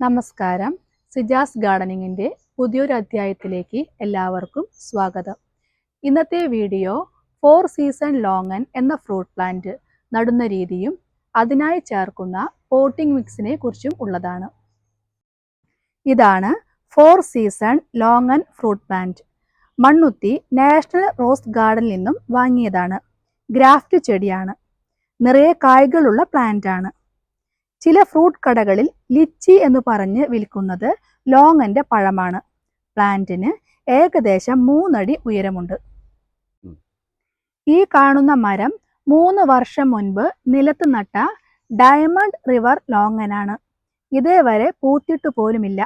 നമസ്കാരം. സിജാസ് ഗാർഡനിങ്ങിന്റെ പുതിയൊരു അധ്യായത്തിലേക്ക് എല്ലാവർക്കും സ്വാഗതം. ഇന്നത്തെ വീഡിയോ ഫോർ സീസൺ ലോങ്ങൻ എന്ന ഫ്രൂട്ട് പ്ലാന്റ് നടുന്ന രീതിയും അതിനായി ചേർക്കുന്ന പോട്ടിംഗ് മിക്സിനെ കുറിച്ചും ഉള്ളതാണ്. ഇതാണ് four season longan fruit plant. Mannuthy national rose ഗാർഡനിൽ നിന്നും വാങ്ങിയതാണ്. ഗ്രാഫ്റ്റ് ചെടിയാണ്. നിറയെ കായ്കളുള്ള പ്ലാന്റ് ആണ്. ചില ഫ്രൂട്ട് കടകളിൽ ലിച്ചി എന്ന് പറഞ്ഞ് വിൽക്കുന്നത് ലോങ്ങന്റെ പഴമാണ്. പ്ലാന്റിന് ഏകദേശം മൂന്നടി ഉയരമുണ്ട്. ഈ കാണുന്ന മരം മൂന്ന് വർഷം മുൻപ് നിലത്ത് നട്ട ഡയമണ്ട് റിവർ ലോങ്ങനാണ് ഇതേവരെ പൂത്തിട്ടു പോലുമില്ല.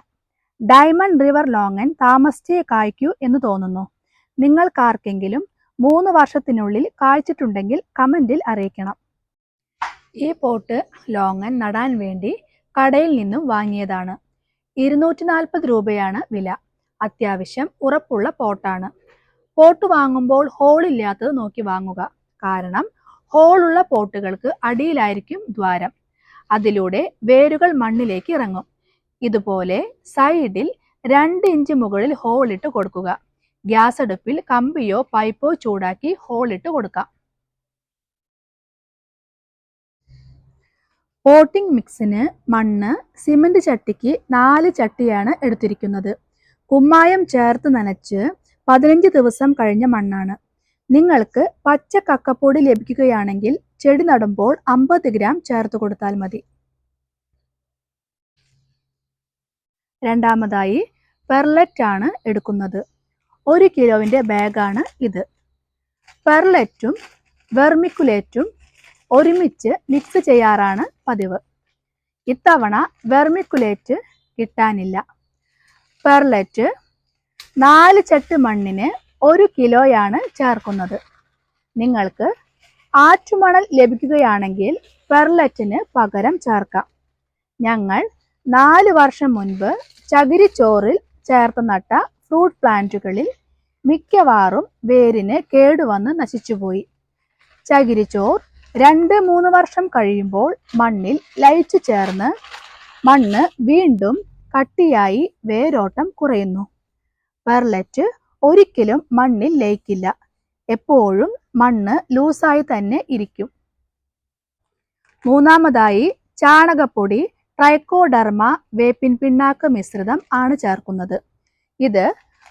ഡയമണ്ട് റിവർ ലോങ്ങൻ താമസിച്ചേ കായ്ക്കൂ എന്ന് തോന്നുന്നു. നിങ്ങൾക്കാർക്കെങ്കിലും മൂന്ന് വർഷത്തിനുള്ളിൽ കായ്ച്ചിട്ടുണ്ടെങ്കിൽ കമന്റിൽ അറിയിക്കണം. ഈ പോട്ട് ലോങ്ങൻ നടാൻ വേണ്ടി കടയിൽ നിന്നും വാങ്ങിയതാണ്. ഇരുന്നൂറ്റി നാൽപ്പത് രൂപയാണ് വില. അത്യാവശ്യം ഉറപ്പുള്ള പോട്ടാണ്. പോട്ട് വാങ്ങുമ്പോൾ ഹോൾ ഇല്ലാത്തത് നോക്കി വാങ്ങുക. കാരണം ഹോളുള്ള പോട്ടുകൾക്ക് അടിയിലായിരിക്കും ദ്വാരം. അതിലൂടെ വേരുകൾ മണ്ണിലേക്ക് ഇറങ്ങും. ഇതുപോലെ സൈഡിൽ രണ്ട് ഇഞ്ച് മുകളിൽ ഹോളിട്ട് കൊടുക്കുക. ഗ്യാസ് അടുപ്പിൽ കമ്പിയോ പൈപ്പോ ചൂടാക്കി ഹോളിട്ട് കൊടുക്കാം. പോട്ടിംഗ് മിക്സിന് മണ്ണ് സിമന്റ് ചട്ടിക്ക് നാല് ചട്ടിയാണ് എടുത്തിരിക്കുന്നത്. കുമ്മായം ചേർത്ത് നനച്ച് പതിനഞ്ച് ദിവസം കഴിഞ്ഞ മണ്ണാണ്. നിങ്ങൾക്ക് പച്ച കക്കപ്പൊടി ലഭിക്കുകയാണെങ്കിൽ ചെടി നടുമ്പോൾ അമ്പത് ഗ്രാം ചേർത്ത് കൊടുത്താൽ മതി. രണ്ടാമതായി പെർലറ്റ് ആണ് എടുക്കുന്നത്. ഒരു കിലോവിന്റെ ബാഗാണ് ഇത്. പെർലറ്റും വെർമിക്കുലേറ്റും ഒരുമിച്ച് മിക്സ് ചെയ്യാറാണ് പതിവ്. ഇത്തവണ വെർമിക്കുലേറ്റ് കിട്ടാനില്ല. പെർലെറ്റ് നാല് ചട്ട് മണ്ണിന് ഒരു കിലോയാണ് ചേർക്കുന്നത്. നിങ്ങൾക്ക് ആറ്റുമണൽ ലഭിക്കുകയാണെങ്കിൽ പെർലറ്റിന് പകരം ചേർക്കാം. ഞങ്ങൾ നാല് വർഷം മുൻപ് ചകിരിച്ചോറിൽ ചേർത്ത് നട്ട ഫ്രൂട്ട് പ്ലാന്റുകളിൽ മിക്കവാറും വേരിന് കേടുവന്ന് നശിച്ചുപോയി. ചകിരിച്ചോർ രണ്ട് മൂന്ന് വർഷം കഴിയുമ്പോൾ മണ്ണിൽ ലയിച്ചു ചേർന്ന് മണ്ണ് വീണ്ടും കട്ടിയായി വേരോട്ടം കുറയുന്നു. പെർലറ്റ് ഒരിക്കലും മണ്ണിൽ ലയിക്കില്ല. എപ്പോഴും മണ്ണ് ലൂസായി തന്നെ ഇരിക്കും. മൂന്നാമതായി ചാണകപ്പൊടി ട്രൈക്കോഡർമ വേപ്പിൻ പിണ്ണാക്ക് മിശ്രിതം ആണ് ചേർക്കുന്നത്. ഇത്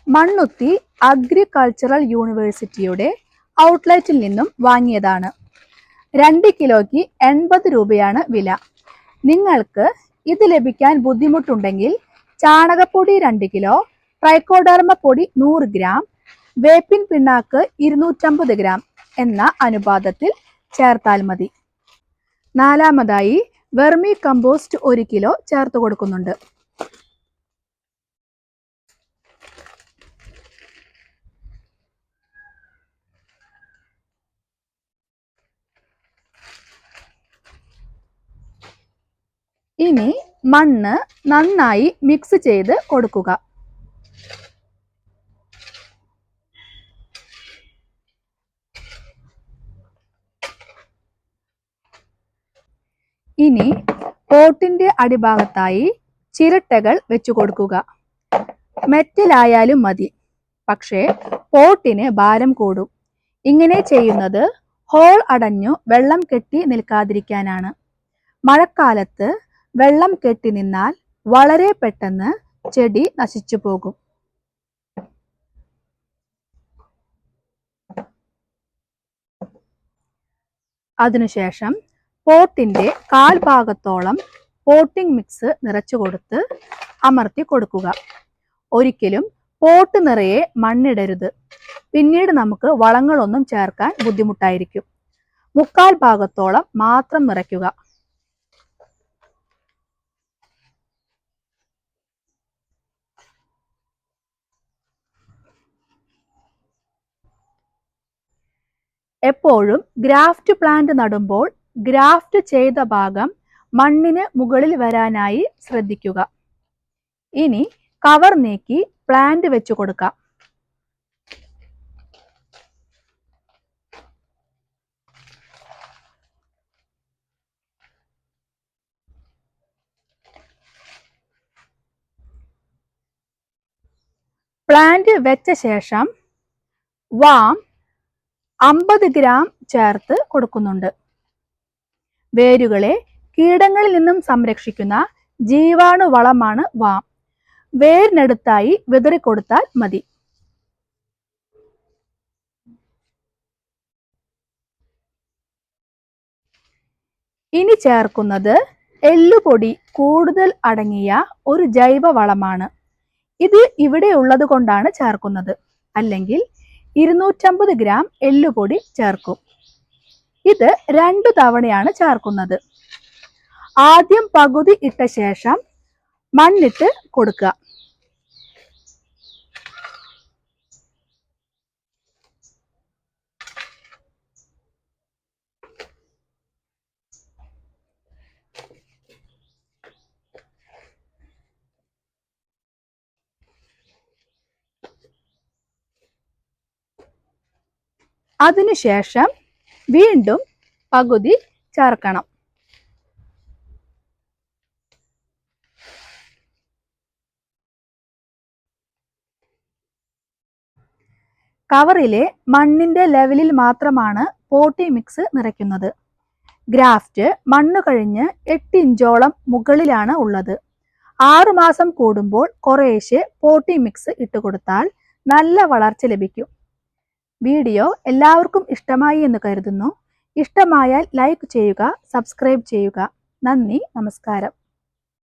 മണ്ണുത്തി അഗ്രികൾച്ചറൽ യൂണിവേഴ്സിറ്റിയുടെ ഔട്ട്ലെറ്റിൽ നിന്നും വാങ്ങിയതാണ്. രണ്ട് കിലോയ്ക്ക് എൺപത് രൂപയാണ് വില. നിങ്ങൾക്ക് ഇത് ലഭിക്കാൻ ബുദ്ധിമുട്ടുണ്ടെങ്കിൽ ചാണകപ്പൊടി രണ്ട് കിലോ ട്രൈക്കോഡർമ പൊടി നൂറ് ഗ്രാം വേപ്പിൻ പിണ്ണാക്ക് ഇരുന്നൂറ്റമ്പത് ഗ്രാം എന്ന അനുപാതത്തിൽ ചേർത്താൽ മതി. നാലാമതായി വെർമി കമ്പോസ്റ്റ് ഒരു കിലോ ചേർത്ത് കൊടുക്കുന്നുണ്ട്. ഇനി മണ്ണ് നന്നായി മിക്സ് ചെയ്ത് കൊടുക്കുക. ഇനി പോട്ടിന്റെ അടിഭാഗത്തായി ചിരട്ടകൾ വെച്ചു കൊടുക്കുക. മെറ്റലായാലും മതി പക്ഷേ പോട്ടിന് ഭാരം കൂടും. ഇങ്ങനെ ചെയ്യുന്നത് ഹോൾ അടഞ്ഞു വെള്ളം കെട്ടി നിൽക്കാതിരിക്കാനാണ്. മഴക്കാലത്ത് വെള്ളം കെട്ടി നിന്നാൽ വളരെ പെട്ടെന്ന് ചെടി നശിച്ചു പോകും. അതിനുശേഷം പോട്ടിന്റെ കാൽഭാഗത്തോളം പോട്ടിംഗ് മിക്സ് നിറച്ചു കൊടുത്ത് അമർത്തി കൊടുക്കുക. ഒരിക്കലും പോട്ട് നിറയെ മണ്ണിടരുത്. പിന്നീട് നമുക്ക് വളങ്ങളൊന്നും ചേർക്കാൻ ബുദ്ധിമുട്ടായിരിക്കും. മുക്കാൽ ഭാഗത്തോളം മാത്രം നിറയ്ക്കുക. എപ്പോഴും ഗ്രാഫ്റ്റ് പ്ലാന്റ് നടുമ്പോൾ ഗ്രാഫ്റ്റ് ചെയ്ത ഭാഗം മണ്ണിന് മുകളിൽ വരാനായി ശ്രദ്ധിക്കുക. ഇനി കവർ നീക്കി പ്ലാന്റ് വെച്ചു കൊടുക്കാം. പ്ലാന്റ് വെച്ച ശേഷം വാം അമ്പത് ഗ്രാം ചേർത്ത് കൊടുക്കുന്നുണ്ട്. വേരുകളെ കീടങ്ങളിൽ നിന്നും സംരക്ഷിക്കുന്ന ജീവാണു വളമാണ് വാം. വേരിനടുത്തായി വിതറിക്കൊടുത്താൽ മതി. ഇനി ചേർക്കുന്നത് എല്ലുപൊടി കൂടുതൽ അടങ്ങിയ ഒരു ജൈവ വളമാണ്. ഇത് ഇവിടെ ഉള്ളത് കൊണ്ടാണ് ചേർക്കുന്നത്. അല്ലെങ്കിൽ ഇരുന്നൂറ്റമ്പത് ഗ്രാം എല്ലുപൊടി ചേർക്കും. ഇത് രണ്ടു തവണയാണ് ചേർക്കുന്നത്. ആദ്യം പകുതി ഇട്ട ശേഷം മണ്ണിട്ട് കൊടുക്കുക. അതിനുശേഷം വീണ്ടും പകുതി ചേർക്കണം. കവറിലെ മണ്ണിന്റെ ലെവലിൽ മാത്രമാണ് പോട്ടി മിക്സ് നിറയ്ക്കുന്നത്. ഗ്രാഫ്റ്റ് മണ്ണ് കഴിഞ്ഞ് എട്ട് ഇഞ്ചോളം മുകളിലാണ് ഉള്ളത്. ആറുമാസം കൂടുമ്പോൾ കുറേശ്ശെ പോട്ടി മിക്സ് ഇട്ടുകൊടുത്താൽ നല്ല വളർച്ച ലഭിക്കും. വീഡിയോ എല്ലാവർക്കും ഇഷ്ടമായി എന്ന് കരുതുന്നു. ഇഷ്ടമായാൽ ലൈക്ക് ചെയ്യുക സബ്സ്ക്രൈബ് ചെയ്യുക. നന്ദി നമസ്കാരം.